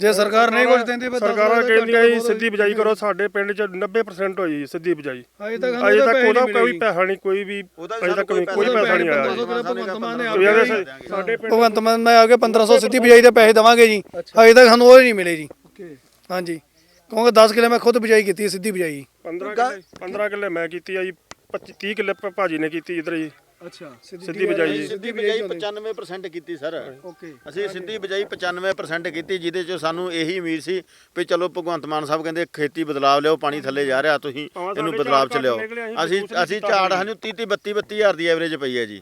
[SPEAKER 2] ਜੇ ਸਰਕਾਰ ਨਹੀਂ ਕੁਝ ਦਿੰਦੀ ਫਿਰ
[SPEAKER 8] ਸਰਕਾਰਾਂ ਕਹਿੰਦੀਆਂ ਜੀ ਸਿੱਧੀ ਬਿਜਾਈ ਕਰੋ ਸਾਡੇ ਪਿੰਡ 'ਚ 90% ਹੋਈ ਜੀ ਸਿੱਧੀ ਬਿਜਾਈ।
[SPEAKER 2] ਅਜੇ ਤੱਕ
[SPEAKER 8] ਅਜੇ ਤੱਕ ਉਹਦਾ ਕੋਈ ਪੈਸਾ ਨਹੀਂ ਕੋਈ ਵੀ ਅਜੇ ਤੱਕ ਕੋਈ ਪੈਸਾ ਨਹੀਂ ਆਇਆ ਸਾਡੇ ਪਿੰਡ
[SPEAKER 2] ਭਗਵੰਤ ਮਾਨ ਨੇ ਆ ਕੇ 1500 ਸਿੱਧੀ ਬਿਜਾਈ ਦੇ ਪੈਸੇ ਦੇਵਾਂਗੇ ਜੀ। ਅਜੇ ਤੱਕ ਸਾਨੂੰ ਉਹ ਨਹੀਂ ਮਿਲੇ ਜੀ। ਹਾਂਜੀ। ਕਿਉਂਕਿ 10 ਕਿਲੇ ਮੈਂ ਖੁਦ ਬਿਜਾਈ ਕੀਤੀ ਸਿੱਧੀ ਬਿਜਾਈ।
[SPEAKER 8] 15 ਕਿੱਲੇ 15 ਕਿੱਲੇ ਮੈਂ ਕੀਤੀ ਆ ਜੀ 25 30 ਕਿੱਲੇ ਭਾਜੀ ਨੇ ਕੀਤੀ ਇਧਰ ਜੀ।
[SPEAKER 1] ਅੱਛਾ
[SPEAKER 8] ਸਿੱਧੀ ਬਿਜਾਈ ਜੀ
[SPEAKER 3] ਸਿੱਧੀ ਬਿਜਾਈ 95% ਕੀਤੀ ਸਰ।
[SPEAKER 1] ਓਕੇ
[SPEAKER 3] ਅਸੀਂ ਸਿੱਧੀ ਬਿਜਾਈ 95% ਕੀਤੀ ਜਿਹਦੇ ਚ ਸਾਨੂੰ ਇਹੀ ਉਮੀਦ ਸੀ ਵੀ ਚਲੋ ਭਗਵੰਤ ਮਾਨ ਸਾਹਿਬ ਕਹਿੰਦੇ ਖੇਤੀ ਬਦਲਾਵ ਲਿਓ ਪਾਣੀ ਥੱਲੇ ਜਾ ਰਿਹਾ ਤੁਸੀਂ ਇਹਨੂੰ ਬਦਲਾਵ ਚ ਲਿਓ ਅਸੀਂ
[SPEAKER 8] ਅਸੀਂ
[SPEAKER 3] ਝਾੜ ਸਾਨੂੰ 30 30 32 32 ਹਜ਼ਾਰ ਦੀ ਐਵਰੇਜ ਪਈ ਹੈ ਜੀ।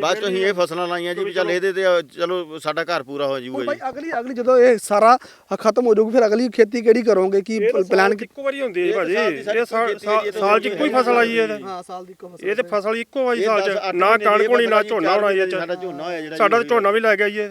[SPEAKER 3] ਬਸ ਤੁਸੀਂ ਇਹ ਫਸਲਾਂ ਲਾਈਆਂ ਜੀ ਵੀ ਚੱਲ ਇਹਦੇ ਤੇ ਚਲੋ ਸਾਡਾ ਘਰ ਪੂਰਾ ਹੋ ਜਾਊਗਾ
[SPEAKER 1] ਭਾਈ
[SPEAKER 3] ਜੀ।
[SPEAKER 1] ਅਗਲੀ ਅਗਲੀ ਜਦੋਂ ਇਹ ਸਾਰਾ ਖਤਮ ਹੋ ਜਾਊਗੀ ਫਿਰ ਅਗਲੀ ਖੇਤੀ ਕਿਹੜੀ ਕਰੋਗੇ? ਕੀ ਪਲਾਨ
[SPEAKER 8] ਇੱਕੋ ਵਾਰੀ ਹੁੰਦੀ ਹੈ ਜੀ
[SPEAKER 3] ਇਹ
[SPEAKER 8] ਭਾਜੀ।
[SPEAKER 3] ਸਾਲ
[SPEAKER 8] ਇਹ 'ਚ ਇੱਕੋ ਹੀ ਫਸਲ ਆਈ ਹੈ
[SPEAKER 1] ਹਾਂ ਸਾਲ ਦੀ ਕੋ
[SPEAKER 8] ਇਹ ਤੇ ਫਸਲ ਇੱਕੋ ਵਾਰੀ ਸਾਲ 'ਚ। ਨਾ ਕਣਕ ਹੋਣੀ ਨਾ ਝੋਨਾ ਹੋਣਾ ਇਹ 'ਚ।
[SPEAKER 3] ਸਾਡਾ ਝੋਨਾ ਹੋਇਆ ਜਿਹੜਾ
[SPEAKER 8] ਸਾਡਾ। ਝੋਨਾ ਵੀ ਲੈ ਗਿਆ ਜੀ ਇਹ।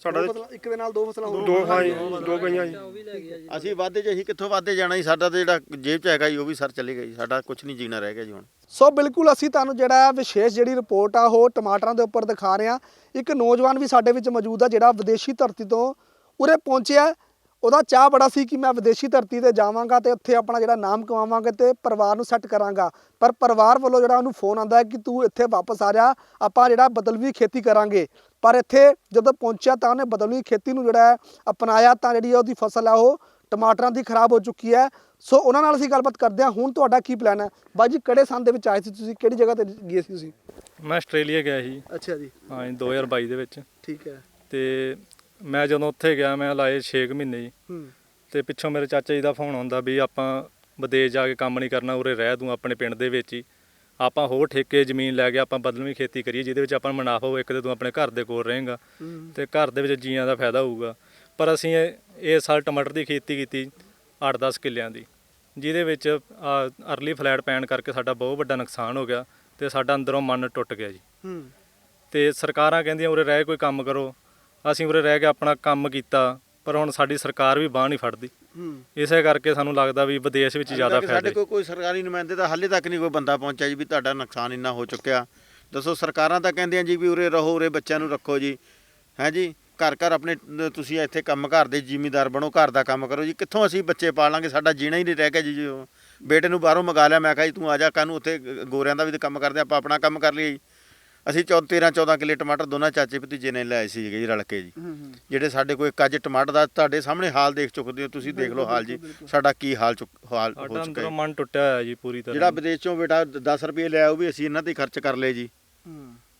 [SPEAKER 8] ਸਾਡਾ ਤਾਂ
[SPEAKER 1] ਇੱਕ ਦੇ ਨਾਲ ਦੋ ਫਸਲਾਂ ਹੋ
[SPEAKER 8] ਦੋ ਹਾਂ ਜੀ ਦੋ ਗਈਆਂ ਜੀ
[SPEAKER 5] ਉਹ ਵੀ ਲੈ ਗਿਆ ਜੀ।
[SPEAKER 3] ਅਸੀਂ ਵਾਧੇ 'ਚ ਅਸੀਂ ਕਿੱਥੋਂ ਵਾਧੇ ਜਾਣਾ ਜੀ? ਸਾਡਾ ਤੇ ਜਿਹੜਾ ਜੇਬ 'ਚ ਹੈਗਾ ਜੀ ਉਹ ਵੀ ਸਰ ਚਲੇ ਗਿਆ ਜੀ। ਸਾਡਾ ਕੁਝ ਨਹੀਂ ਜੀਣਾ ਰਹਿ ਗਿਆ ਜੀ ਹੁਣ।
[SPEAKER 1] ਸੋ ਬਿਲਕੁਲ ਅਸੀਂ ਤੁਹਾਨੂੰ ਜਿਹੜਾ ਹੈ ਵਿਸ਼ੇਸ਼ ਜਿਹੜੀ ਰਿਪੋਰਟ ਆ ਉਹ ਟਮਾਟਰਾਂ ਦੇ ਉੱਪਰ ਦਿਖਾ ਰਹੇ ਹਾਂ। ਇੱਕ ਨੌਜਵਾਨ ਵੀ ਸਾਡੇ ਵਿੱਚ ਮੌਜੂਦ ਆ ਜਿਹੜਾ ਵਿਦੇਸ਼ੀ ਧਰਤੀ ਤੋਂ ਉਰੇ ਪਹੁੰਚਿਆ। ਹੈ। ਉਹਦਾ ਚਾਹ ਬੜਾ ਸੀ ਕਿ ਮੈਂ ਵਿਦੇਸ਼ੀ ਧਰਤੀ ਤੇ ਜਾਵਾਂਗਾ ਤੇ ਉੱਥੇ ਆਪਣਾ ਜਿਹੜਾ ਨਾਮ ਕਮਾਵਾਂਗਾ ਤੇ ਪਰਿਵਾਰ ਨੂੰ ਸੈੱਟ ਕਰਾਂਗਾ। ਪਰ ਪਰਿਵਾਰ ਵੱਲੋਂ ਜਿਹੜਾ ਉਹਨੂੰ ਫੋਨ ਆਂਦਾ ਕਿ ਤੂੰ ਇੱਥੇ ਵਾਪਸ ਆ ਜਾ ਆਪਾਂ ਜਿਹੜਾ ਬਦਲਵੀ ਖੇਤੀ ਕਰਾਂਗੇ। ਪਰ ਇੱਥੇ ਜਦੋਂ ਪਹੁੰਚਿਆ ਤਾਂ ਉਹਨੇ ਬਦਲਵੀ ਖੇਤੀ ਨੂੰ ਜਿਹੜਾ ਅਪਣਾਇਆ ਤਾਂ ਜਿਹੜੀ ਉਹਦੀ ਫਸਲ ਹੈ ਉਹ ਟਮਾਟਰਾਂ ਦੀ ਖਰਾਬ ਹੋ ਚੁੱਕੀ ਹੈ। ਸੋ ਉਹਨਾਂ ਨਾਲ ਅਸੀਂ ਗੱਲਬਾਤ ਕਰਦੇ ਹਾਂ। ਹੁਣ ਤੁਹਾਡਾ ਕੀ ਪਲਾਨ ਹੈ? ਬਾਈ ਜੀ ਕਿਹੜੇ ਸੰਨ ਦੇ ਵਿੱਚ ਆਏ ਸੀ ਤੁਸੀਂ? ਕਿਹੜੀ ਜਗ੍ਹਾ ਤੇ ਗਏ ਸੀ ਤੁਸੀਂ?
[SPEAKER 4] ਮੈਂ ਆਸਟ੍ਰੇਲੀਆ ਗਿਆ ਸੀ।
[SPEAKER 1] ਅੱਛਾ ਜੀ।
[SPEAKER 4] ਹਾਂ ਜੀ 2022 ਦੇ ਵਿੱਚ।
[SPEAKER 1] ਠੀਕ ਹੈ।
[SPEAKER 4] ਤੇ ਮੈਂ ਜਦੋਂ ਉੱਥੇ ਗਿਆ ਮੈਂ ਲਾਏ 6 ਮਹੀਨੇ ਜੀ
[SPEAKER 1] ਹੂੰ।
[SPEAKER 4] ਤੇ ਪਿੱਛੋਂ ਮੇਰੇ ਚਾਚਾ ਜੀ ਦਾ ਫੋਨ ਆਉਂਦਾ ਵੀ ਆਪਾਂ ਵਿਦੇਸ਼ ਜਾ ਕੇ ਕੰਮ ਨਹੀਂ ਕਰਨਾ ਉਰੇ ਰਹਿ ਤੂੰ ਆਪਣੇ ਪਿੰਡ ਦੇ ਵਿੱਚ ਹੀ। ਆਪਾਂ ਹੋਰ ਠੇਕੇ ਜ਼ਮੀਨ ਲੈ ਕੇ ਆਪਾਂ ਬਦਲਵੀਂ ਖੇਤੀ ਕਰੀਏ ਜਿਹਦੇ ਵਿੱਚ ਆਪਾਂ ਨੂੰ ਮੁਨਾਫਾ ਹੋਵੇ ਇੱਕ ਤੇ ਤੂੰ ਆਪਣੇ ਘਰ ਦੇ ਕੋਲ ਰਹੇਂਗਾ ਤੇ ਘਰ ਦੇ ਵਿੱਚ ਜੀਆਂ ਦਾ ਫਾਇਦਾ ਹੋਊਗਾ। ਪਰ ਅਸੀਂ ਇਹ ਸਾਲ ਟਮਾਟਰ ਦੀ ਖੇਤੀ ਕੀਤੀ 8-10 ਕਿੱਲਿਆਂ ਦੀ ਜਿਹਦੇ ਵਿੱਚ ਅਰਲੀ ਫਲੈਟ ਪੈਣ ਕਰਕੇ ਸਾਡਾ ਬਹੁਤ ਵੱਡਾ ਨੁਕਸਾਨ ਹੋ ਗਿਆ ਤੇ ਸਾਡਾ ਅੰਦਰੋਂ ਮਨ ਟੁੱਟ ਗਿਆ ਜੀ। ਤੇ ਸਰਕਾਰਾਂ ਕਹਿੰਦੀਆਂ ਉਰੇ ਰਹਿ ਕੋਈ ਕੰਮ ਕਰੋ। ਅਸੀਂ ਉਰੇ ਰਹਿ ਕੇ ਆਪਣਾ ਕੰਮ ਕੀਤਾ ਪਰ ਹੁਣ ਸਾਡੀ ਸਰਕਾਰ ਵੀ ਬਾਹ ਨਹੀਂ ਫੜਦੀ। ਇਸੇ ਕਰਕੇ ਸਾਨੂੰ ਲੱਗਦਾ ਵੀ ਵਿਦੇਸ਼ ਵਿੱਚ ਜ਼ਿਆਦਾ ਫਾਇਦਾ
[SPEAKER 3] ਸਾਡੇ ਕੋਲ ਕੋਈ ਸਰਕਾਰੀ ਨੁਮਾਇੰਦੇ ਦਾ ਹਾਲੇ ਤੱਕ ਨਹੀਂ ਕੋਈ ਬੰਦਾ ਪਹੁੰਚਿਆ ਜੀ ਵੀ ਤੁਹਾਡਾ ਨੁਕਸਾਨ ਇੰਨਾ ਹੋ ਚੁੱਕਿਆ। ਦੱਸੋ ਸਰਕਾਰਾਂ ਤਾਂ ਕਹਿੰਦੀਆਂ ਜੀ ਵੀ ਉਰੇ ਰਹੋ ਉਰੇ ਬੱਚਿਆਂ ਨੂੰ ਰੱਖੋ ਜੀ। ਹੈ ਜੀ? ਘਰ ਘਰ ਆਪਣੇ ਅਹ, ਤੁਸੀਂ ਇੱਥੇ ਕੰਮ ਘਰ ਦੇ ਜ਼ਿਮੀਦਾਰ ਬਣੋ ਘਰ ਦਾ ਕੰਮ ਕਰੋ ਜੀ। ਕਿੱਥੋਂ ਅਸੀਂ ਬੱਚੇ ਪਾਲਾਂਗੇ? ਸਾਡਾ ਜੀਣਾ ਹੀ ਨਹੀਂ ਰਹਿ ਗਿਆ ਜੀ ਜੀ ਉਹ। ਬੇਟੇ ਨੂੰ ਬਾਹਰੋਂ ਮੰਗਾ ਲਿਆ ਮੈਂ ਕਿਹਾ ਜੀ ਤੂੰ ਆ ਜਾ ਕਾਨੂੰ ਉੱਥੇ ਗੋਰਿਆਂ ਦਾ ਵੀ ਤਾਂ ਕੰਮ ਕਰਦੇ ਆਪਾਂ ਆਪਣਾ ਕੰਮ ਕਰ ਲਈਏ ਜੀ। ਅਸੀਂ 13 14 ਕਿੱਲੇ ਟਮਾਟਰ ਦੋਨਾਂ ਚਾਚੇ ਭਤੀਜੇ ਨੇ ਲਿਆਏ ਸੀ ਜੀ ਰਲ ਕੇ ਜੀ। ਜਿਹੜੇ ਸਾਡੇ ਕੋਲ ਇੱਕ ਅੱਜ ਟਮਾਟਰ ਦਾ ਤੁਹਾਡੇ ਸਾਹਮਣੇ ਹਾਲ ਦੇਖ ਚੁੱਕਦੇ ਹੋ ਤੁਸੀਂ ਦੇਖ ਲਓ ਹਾਲ ਜੀ। ਸਾਡਾ ਕੀ ਹਾਲ ਚੁੱਕ ਹਾਲ ਹੋ ਚੁੱਕਾ ਹੈ
[SPEAKER 4] ਮਨ ਟੁੱਟਿਆ ਹੋਇਆ ਜੀ ਪੂਰੀ
[SPEAKER 3] ਜਿਹੜਾ
[SPEAKER 4] ਤਰ੍ਹਾਂ
[SPEAKER 3] ਵਿਦੇਸ਼ ਚੋਂ ਬੇਟਾ 10 ਰੁਪਏ ਲਿਆ ਉਹ ਵੀ ਅਸੀਂ ਇਹਨਾਂ ਤੇ ਖਰਚ ਕਰ ਲਏ ਜੀ।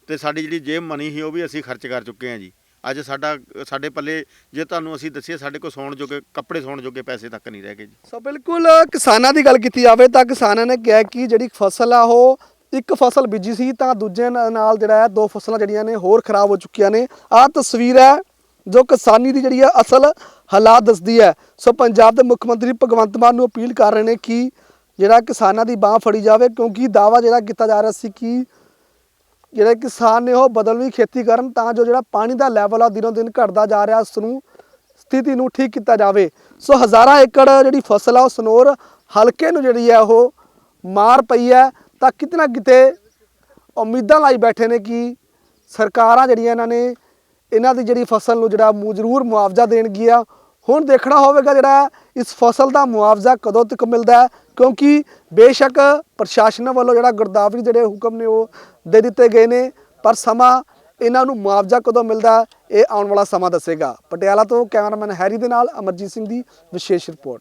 [SPEAKER 3] ਤੇ ਸਾਡੀ ਜਿਹੜੀ ਜੇਬ ਮਨੀ ਸੀ ਉਹ ਵੀ ਅਸੀਂ ਖਰਚ ਕਰ ਚੁੱਕੇ ਹਾਂ ਜੀ। ਅੱਜ ਸਾਡਾ ਸਾਡੇ ਪੱਲੇ ਜੇ ਤੁਹਾਨੂੰ ਅਸੀਂ ਦੱਸੀਏ ਸਾਡੇ ਕੋਲ ਸੌਣ ਜੋਗੇ ਕੱਪੜੇ ਸੌਣ ਜੋਗੇ ਪੈਸੇ ਤੱਕ ਨਹੀਂ ਰਹਿ ਗਏ ਜੀ।
[SPEAKER 1] ਸੋ ਬਿਲਕੁਲ ਕਿਸਾਨਾਂ ਦੀ ਗੱਲ ਕੀਤੀ ਜਾਵੇ ਤਾਂ ਕਿਸਾਨਾਂ ਨੇ ਕਿਹਾ ਕਿ ਜਿਹੜੀ ਫਸਲ ਆ ਉਹ ਇੱਕ ਫਸਲ ਬੀਜੀ ਸੀ ਤਾਂ ਦੂਜੇ ਨਾਲ ਜਿਹੜਾ ਹੈ, ਦੋ ਫਸਲਾਂ ਜਿਹੜੀਆਂ ਨੇ ਹੋਰ ਖਰਾਬ ਹੋ ਚੁੱਕੀਆਂ ਨੇ। ਆਹ ਤਸਵੀਰ ਹੈ ਜੋ ਕਿਸਾਨੀ ਦੀ ਜਿਹੜੀ ਹੈ ਅਸਲ ਹਾਲਾਤ ਦੱਸਦੀ ਹੈ। ਸੋ ਪੰਜਾਬ ਦੇ ਮੁੱਖ ਮੰਤਰੀ ਭਗਵੰਤ ਮਾਨ ਨੂੰ ਅਪੀਲ ਕਰ ਰਹੇ ਨੇ ਕਿ ਜਿਹੜਾ ਕਿਸਾਨਾਂ ਦੀ ਬਾਹ ਫੜੀ ਜਾਵੇ, ਕਿਉਂਕਿ ਦਾਵਾ ਜਿਹੜਾ ਕੀਤਾ ਜਾ ਰਿਹਾ ਸੀ ਕਿ ਜਿਹੜੇ ਕਿਸਾਨ ਨੇ ਉਹ ਬਦਲਵੀਂ ਖੇਤੀ ਕਰਨ ਤਾਂ ਜੋ ਜਿਹੜਾ ਪਾਣੀ ਦਾ ਲੈਵਲ ਆ ਦਿਨੋਂ ਦਿਨ ਘਟਦਾ ਜਾ ਰਿਹਾ, ਉਸ ਨੂੰ ਸਥਿਤੀ ਨੂੰ ਠੀਕ ਕੀਤਾ ਜਾਵੇ। ਸੋ ਹਜ਼ਾਰਾਂ ਏਕੜ ਜਿਹੜੀ ਫਸਲ ਆ, ਉਹ ਸਨੋਰ ਹਲਕੇ ਨੂੰ ਜਿਹੜੀ ਹੈ ਉਹ ਮਾਰ ਪਈ ਹੈ। ਤਾਂ ਕਿਤੇ ਨਾ ਕਿਤੇ ਉਮੀਦਾਂ ਲਾਈ ਬੈਠੇ ਨੇ ਕਿ ਸਰਕਾਰਾਂ ਜਿਹੜੀਆਂ ਇਹਨਾਂ ਨੇ, ਇਹਨਾਂ ਦੀ ਜਿਹੜੀ ਫਸਲ ਨੂੰ ਜਿਹੜਾ ਜ਼ਰੂਰ ਮੁਆਵਜ਼ਾ ਦੇਣਗੀਆਂ। ਹੁਣ ਦੇਖਣਾ ਹੋਵੇਗਾ ਜਿਹੜਾ ਇਸ ਫਸਲ ਦਾ ਮੁਆਵਜ਼ਾ ਕਦੋਂ ਤੱਕ ਮਿਲਦਾ ਹੈ, ਕਿਉਂਕਿ ਬੇਸ਼ੱਕ ਪ੍ਰਸ਼ਾਸਨ ਵੱਲੋਂ ਜਿਹੜਾ ਗਿਰਦਾਵਰੀ ਜਿਹੜੇ ਹੁਕਮ ਨੇ ਉਹ ਦੇ ਦਿੱਤੇ ਗਏ ਨੇ, ਪਰ ਸਮਾਂ ਇਹਨਾਂ ਨੂੰ ਮੁਆਵਜ਼ਾ ਕਦੋਂ ਮਿਲਦਾ ਇਹ ਆਉਣ ਵਾਲਾ ਸਮਾਂ ਦੱਸੇਗਾ। ਪਟਿਆਲਾ ਤੋਂ ਕੈਮਰਾਮੈਨ ਹੈਰੀ ਦੇ ਨਾਲ ਅਮਰਜੀਤ ਸਿੰਘ ਦੀ ਵਿਸ਼ੇਸ਼ ਰਿਪੋਰਟ।